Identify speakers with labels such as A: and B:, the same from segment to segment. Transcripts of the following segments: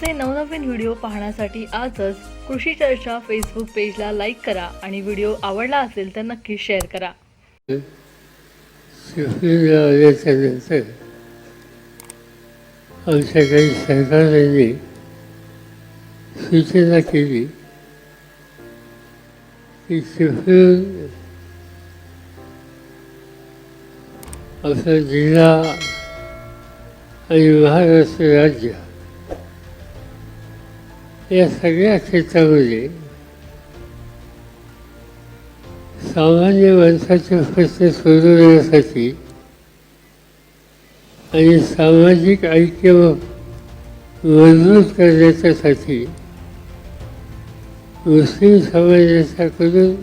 A: आमचे नवनवीन व्हिडिओ पाहण्यासाठी आजच कृषी चर्चा फेसबुक पेजला लाईक करा आणि व्हिडिओ आवडला असेल तर नक्की शेअर करा.
B: आमच्या काही सहकाऱ्यांनी सूचना केली. की शिवसेना आपला जिल्हा आणि महाराष्ट्र राज्य या सगळ्या क्षेत्रामध्ये सामान्य माणसाचे प्रश्न सोडवण्यासाठी आणि सामाजिक ऐक्य मजबूत करण्याच्यासाठी मुस्लिम समाजाच्याकडून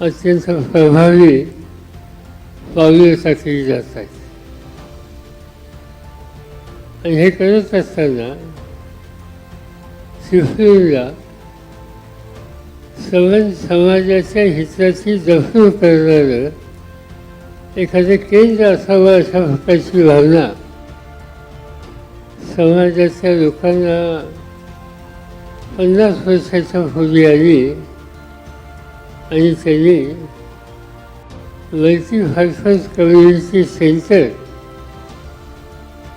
B: अत्यंत प्रभावी पावले टाकली जात आहेत. आणि हे करत असताना शिवसेनेला समज समाजाच्या हिताची जपणूक करणारं एखादं केंद्र असावं अशा प्रकारची भावना समाजाच्या लोकांना पन्नास वर्षाच्या पूर्वी आली आणि त्यांनी मल्टी फायफन्स कम्युनिटी सेंटर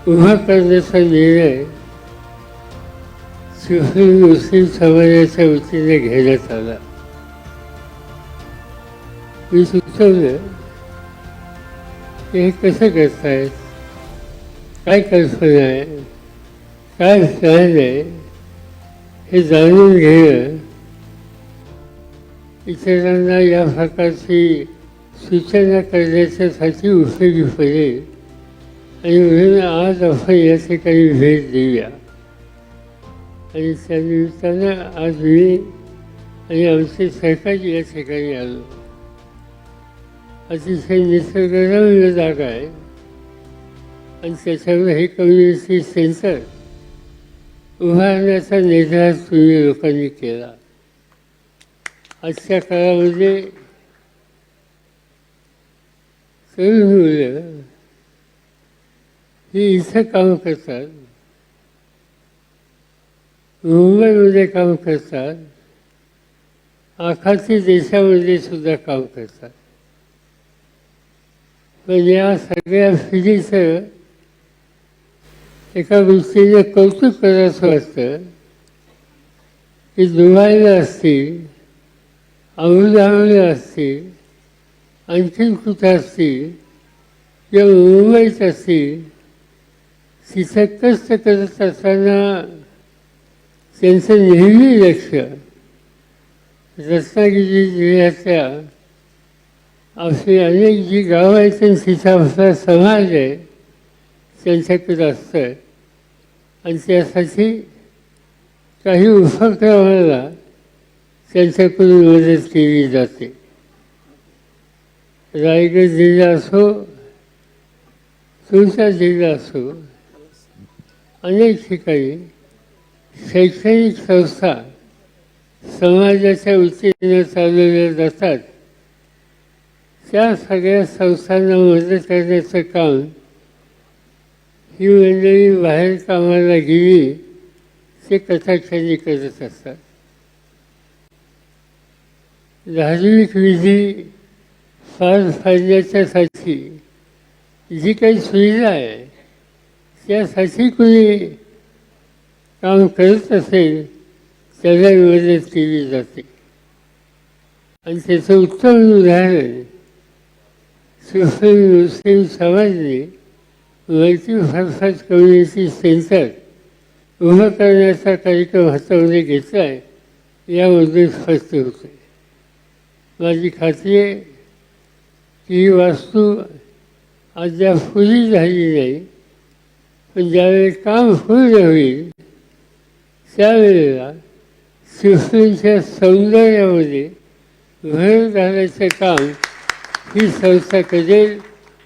B: उभा करण्याचा निर्णय मुस्लिम समाजाच्या वतीने घेण्यात आला मी सुचवलं की हे कसं करतायत काय कल्पना आहे काय प्लॅन आहे हे जाणून घेणं इतरांना या प्रकारची सूचना करण्याच्यासाठी उपयोगी पडेल आणि म्हणून आज आपण या ठिकाणी भेट देऊया आणि त्या निमित्तानं आज मी आणि आमचे सरकार या ठिकाणी आलो. अतिशय निसर्गरम्य जागा आहे. आणि त्याच्यावर हे कम्युनिटी सेंटर उभारण्याचा निर्धार तुम्ही लोकांनी केला. आजच्या काळामध्ये तरुण मुलं ही इथं काम करतात. मुंबईमध्ये काम करतात. आखाती देशामध्ये सुद्धा काम करतात. पण या सगळ्या पिढीचं एका गोष्टीचं कौतुक करायचं वाटतं की दुबईला असतील अबुधाबीला असतील आणखीन कुठं असतील किंवा मुंबईत असतील तिथं कष्ट करत असताना त्यांचं नेहमी लक्ष. रत्नागिरी जिल्ह्यातल्या अशी अनेक जी गावं आहेत आणि तिचा आपला समाज आहे त्यांच्याकडे असतं आणि त्यासाठी काही उपक्रमाला त्यांच्याकडून मदत केली जाते. रायगड जिल्हा असो तुमचा जिल्हा असो अनेक ठिकाणी शैक्षणिक संस्था समाजाच्या वतीने चालवल्या जातात. त्या सगळ्या संस्थांना मदत करण्याचं काम ही मंडळी बाहेर कामाला गेली ते कथाक्षणी करत असतात. धार्मिक विधी फार फायद्याच्यासाठी जी काही सुविधा आहे त्यासाठी कोणी काम करत असेल त्याला मदत केली जाते. आणि त्याचं उत्तम उदाहरण सुफी मुस्लिम समाजने मल्टीपर्पज कम्युनिटी सेंटर उभं करण्याचा कार्यक्रम हातामध्ये घेतला आहे यामध्ये स्पष्ट होते माझी खात्री आहे की ही वास्तू अद्याप पुरी झाली नाही पण ज्यावेळी काम पूर्ण होईल त्यावेळेला शिवसेनेच्या सौंदर्यामध्ये म्हणजे भर घालायचं काम ही संस्था करेल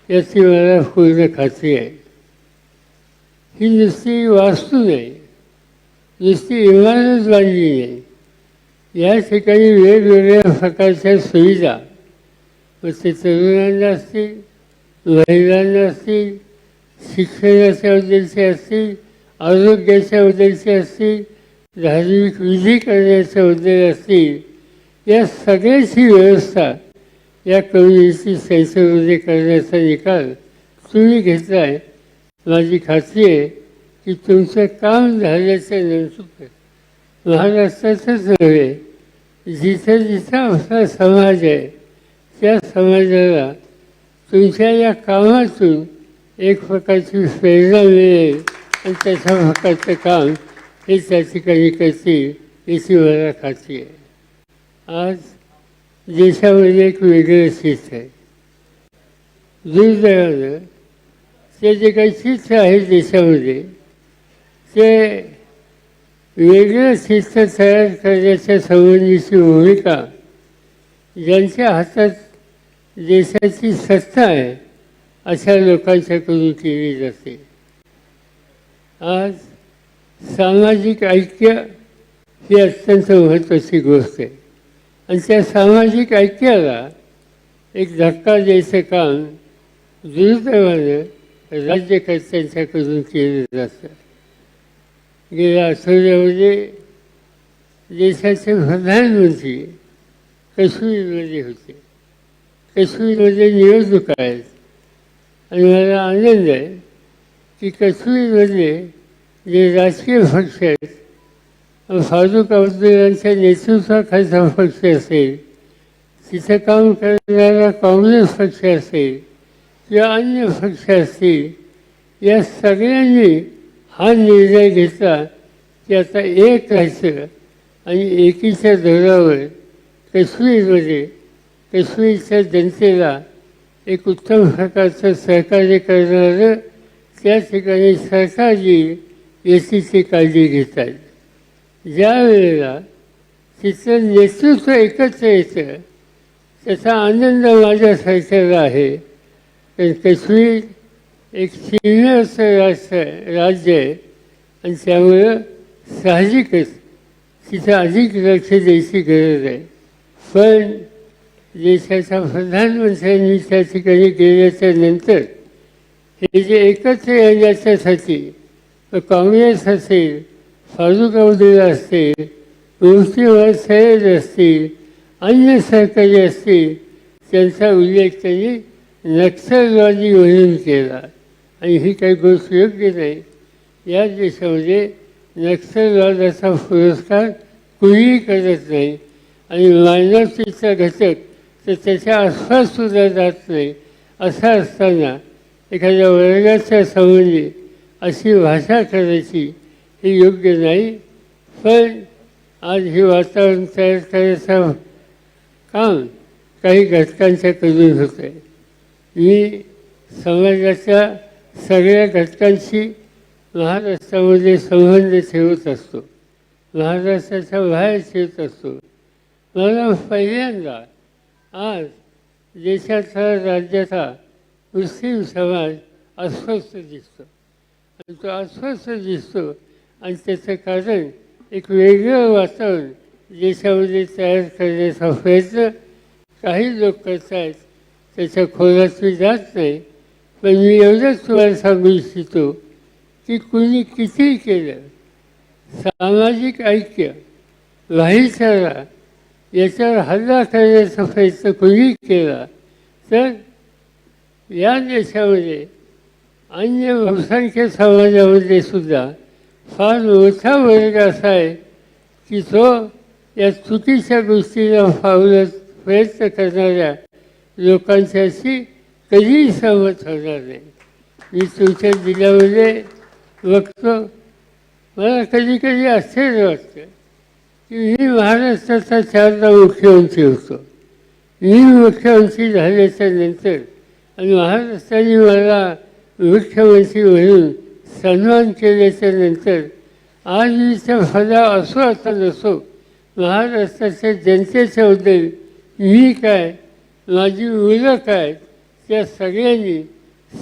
B: याची मला पूर्ण खात्री आहे. ही नुसती वास्तू नाही नुसती इमारत बांधली नाही. या ठिकाणी वेगवेगळ्या प्रकारच्या सुविधा मग ते तरुणांना असतील महिलांना असतील शिक्षणाच्या बद्दलचे असतील आरोग्याच्या बद्दलचे असतील धार्मिक विधी करण्याचा उद्देश असतील या सगळ्याची व्यवस्था या कम्युनिटी सेन्सरमध्ये करण्याचा निकाल तुम्ही घेतला आहे माझी खात्री आहे की तुमचं काम झाल्याचं नंतर महाराष्ट्रातच नव्हे जिथं जिथं आपला समाज आहे त्या समाजाला तुमच्या या कामातून एक प्रकारची प्रेरणा मिळेल आणि त्याच्या प्रकारचं काम हे त्या ठिकाणी करतील याची खाती आहे. आज देशामध्ये एक वेगळं चित्र आहे. दुर्दैवानं ते जे काही चित्र आहे देशामध्ये ते वेगळं चित्र तयार करण्याच्या संबंधीची भूमिका ज्यांच्या हातात देशाची सत्ता आहे अशा लोकांच्याकडून केली जाते. आज सामाजिक ऐक्य ही अत्यंत महत्त्वाची गोष्ट आहे. आणि त्या सामाजिक ऐक्याला एक धक्का द्यायचं काम दुर्दैवानं राज्यकर्त्यांच्याकडून केलं जातं गेल्या आठवड्यामध्ये देशाचे प्रधानमंत्री काश्मीरमध्ये होते. काश्मीरमध्ये निवडणूक आहेत. आणि मला आनंद आहे की काश्मीरमध्ये जे राजकीय पक्ष आहेत फारुख अब्दुलांच्या नेतृत्वाखालचा पक्ष असेल तिथे काम करणारा काँग्रेस पक्ष असेल किंवा अन्य पक्ष असतील या सगळ्यांनी हा निर्णय घेतला की आता एक राहायचं आणि एकीच्या धोरावर काश्मीरमध्ये काश्मीरच्या जनतेला एक उत्तम प्रकारचं सहकार्य करणारं त्या ठिकाणी सरकार येईल याची ते काळजी घेतात ज्या वेळेला तिचं नेतृत्व एकत्र येतं त्याचा आनंद माझ्या सरकारला आहे. कारण काश्मीर एक सीमेवरचं राष्ट्र राज्य आहे आणि त्यामुळं साहजिकच तिथं अधिक लक्ष द्यायची गरज आहे. पण देशाच्या प्रधानमंत्र्यांनी त्या ठिकाणी गेल्याच्यानंतर हे जे एकत्र येण्याच्यासाठी तर काँग्रेस असेल फारूक अब्दुल्ला असतील मुफ्ती सय्यद असतील अन्य सहकारी असतील त्यांचा उल्लेख त्यांनी नक्षलवादी म्हणून केला. आणि ही काही गोष्ट योग्य नाही. या देशामध्ये नक्षलवादाचा पुरस्कार कुणीही करत नाही. आणि मानवतेचा घटक तर त्याच्या आसपास सुद्धा जात नाही. असं असताना एखाद्या वर्गाच्या संबंधी अशी भाषा करायची हे योग्य नाही. पण आज हे वातावरण तयार करायचं काम काही घटकांच्याकडून होतं आहे मी समाजाच्या सगळ्या घटकांशी महाराष्ट्रामध्ये संबंध ठेवत असतो. महाराष्ट्राच्या बाहेर ठेवत असतो. मला पहिल्यांदा आज देशाचा राज्याचा मुस्लिम समाज अस्वस्थ दिसतो. अस्वस्थ दिसतो. आणि त्याचं कारण एक वेगळं वातावरण देशामध्ये तयार करण्याचा प्रयत्न काही लोक करतात आहेत त्याच्या खोलात मी जात नाही. पण मी एवढंच तुम्हाला सांगू इच्छितो की कुणी कितीही केलं सामाजिक ऐक्य भाईचारा याच्यावर हल्ला करण्याचा प्रयत्न कुणी केला तर या देशामध्ये अन्य बहुसंख्य समाजामध्ये सुद्धा फार मोठा वर्ग असा आहे की तो या चुकीच्या गोष्टीला फावण्यास प्रयत्न करणाऱ्या लोकांच्याशी कधीही सहमत होणार नाही. मी तुमच्या जिल्ह्यामध्ये बघतो मला कधी कधी आश्चर्य वाटतं की मी महाराष्ट्राचा चारदा मुख्यमंत्री होतो. मी मुख्यमंत्री झाल्याच्यानंतर आणि महाराष्ट्राने मला मुख्यमंत्री म्हणून सन्मान केल्याच्यानंतर आज मी फला असो आता नसो महाराष्ट्राच्या जनतेच्याबद्दल मी काय माझी मुलं काय त्या सगळ्यांनी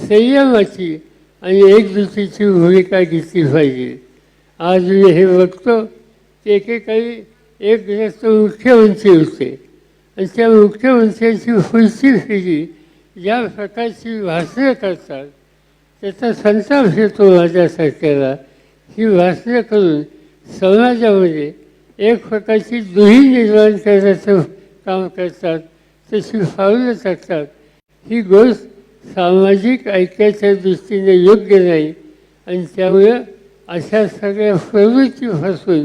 B: संयमाची आणि एकजुटीची भूमिका घेतली पाहिजे. आज मी हे बघतो एकेकाळी एक ग्रस्त मुख्यमंत्री होते. आणि त्या मुख्यमंत्र्यांची पुढची फिरी ज्या प्रकारची भाषणं करतात. त्याचा संताप येतो माझ्यासारख्याला ही भाषणं करून समाजामध्ये एक प्रकारची दुही निर्माण करण्याचं काम करतात तशी फावलं टाकतात ही गोष्ट सामाजिक ऐक्याच्या दृष्टीने योग्य नाही आणि त्यामुळं अशा सगळ्या प्रवृत्तीपासून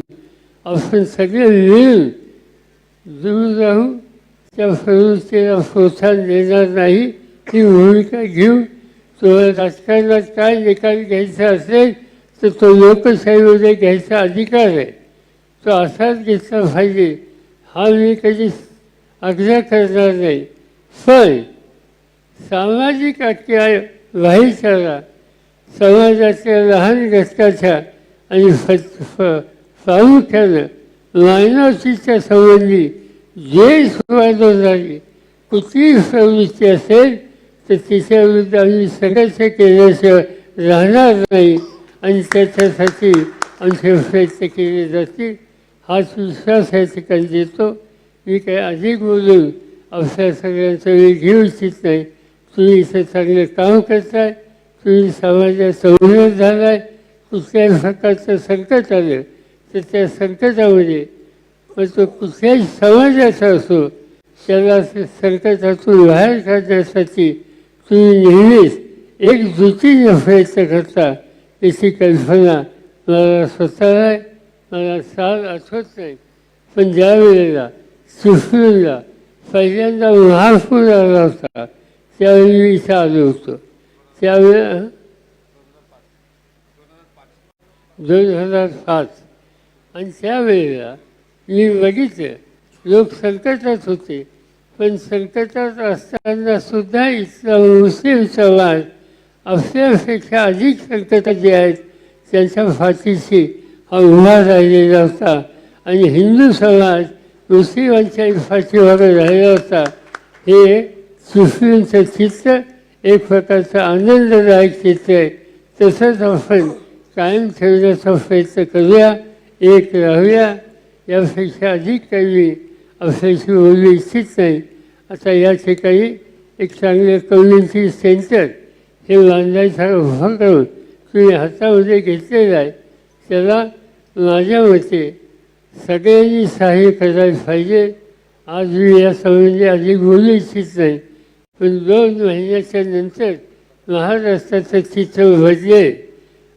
B: आपण सगळे मिळून दूर राहू त्या प्रवृत्तीला प्रोत्साहन देणार नाही ही भूमिका घेऊ तो राजकारणात काय निकाल घ्यायचा असेल तर तो लोकशाहीमध्ये घ्यायचा अधिकार आहे. तो असाच घेतला पाहिजे. हा मी कधी आग्रह करणार नाही. पण सामाजिक ऐक्य भाईचारा समाजाच्या लहान घटकाच्या आणि फ प्रामुख्यानं मायनॉरिटीच्या संबंधी जे सुरुवात झाली कुठलीही प्रवृत्ती असेल तर तिच्याविरुद्ध आम्ही सगळ्याच्या केल्याशिवाय राहणार नाही. आणि त्याच्यासाठी आमचे प्रयत्न केले जातील हाच विश्वास या ठिकाणी देतो. मी काही अधिक बोलून आपल्या सगळ्यांचा वेळ घेऊ इच्छित नाही. तुम्ही इथं चांगलं काम करताय. तुम्ही समाजात झाला झालाय. कुठल्याही प्रकारचं संकट आलं तर त्या संकटामध्ये मग तो कुठल्याही समाजाचा असो त्याला संकटातून बाहेर काढण्यासाठी तुम्ही नेहमीच एकजुटीने प्रयत्न करता याची कल्पना मला स्वतःला मला साल आठवत नाही. पण ज्या वेळेला चिपळूणला पहिल्यांदा महापूर आला होता त्यावेळी मी इथं आलो होतो. त्यावेळेला दोन हजार पाच. आणि त्यावेळेला मी बघितलं लोक संकटात होते. पण संकटात असताना सुद्धा इथला मुस्लिम समाज आपल्यापेक्षा अधिक संकटात जे आहेत त्यांच्या फाटीशी हा उभा राहिलेला होता. आणि हिंदू समाज मुस्लिमांच्या फाटीवर राहिला होता. हे सुफींचं चित्र एक प्रकारचं आनंददायक चित्र आहे. तसंच आपण कायम ठेवण्याचा प्रयत्न करूया एक राहूया. यापेक्षा अधिक काही अपेक्षा बोलू इच्छित नाही. आता या ठिकाणी एक चांगलं कम्युनिटी सेंटर हे बांधायचा उभा करून तुम्ही हातामध्ये घेतलेलं आहे. त्याला माझ्या मते सगळ्यांनी सहाय्य करायला पाहिजे. आज मी या संबंधी अधिक बोलू इच्छित नाही पण दोन महिन्याच्या नंतर महाराष्ट्राचं चित्र बदलेल.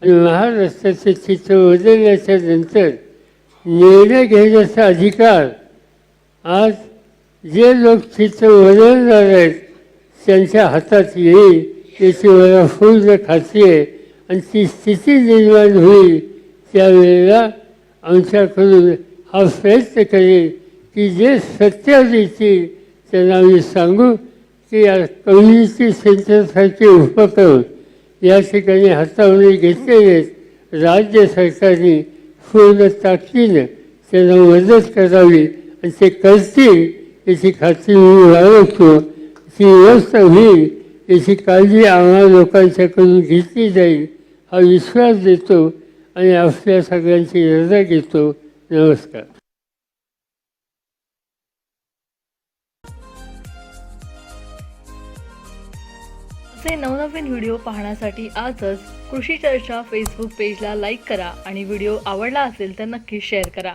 B: आणि महाराष्ट्राचं चित्र बदलल्याच्या नंतर निर्णय घेण्याचा अधिकार आज जे लोक चित्र बदलणार आहेत त्यांच्या हातात येईल याची मला पूर्ण खात्री आहे आणि ती स्थिती निर्माण होईल त्यावेळेला आमच्याकडून हा प्रयत्न करेल की जे सत्य देतील त्यांना आम्ही सांगू की या कम्युनिटी सेंटरसारखे उपक्रम या ठिकाणी हातावणी घेतलेले आहेत. राज्य सरकारने पूर्ण ताकदीनं त्यांना मदत करावी आणि ते करतील. याची खात्री मी बाळगतो ती व्यवस्था होईल याची काळजी आम्हा लोकांच्याकडून घेतली जाईल हा विश्वास देतो आणि आपल्या सगळ्यांची रजा घेतो. नमस्कार.
A: असे नवनवीन व्हिडिओ पाहण्यासाठी आजच कृषी चर्चा फेसबुक पेजला लाईक करा आणि व्हिडिओ आवडला असेल तर नक्की शेअर करा.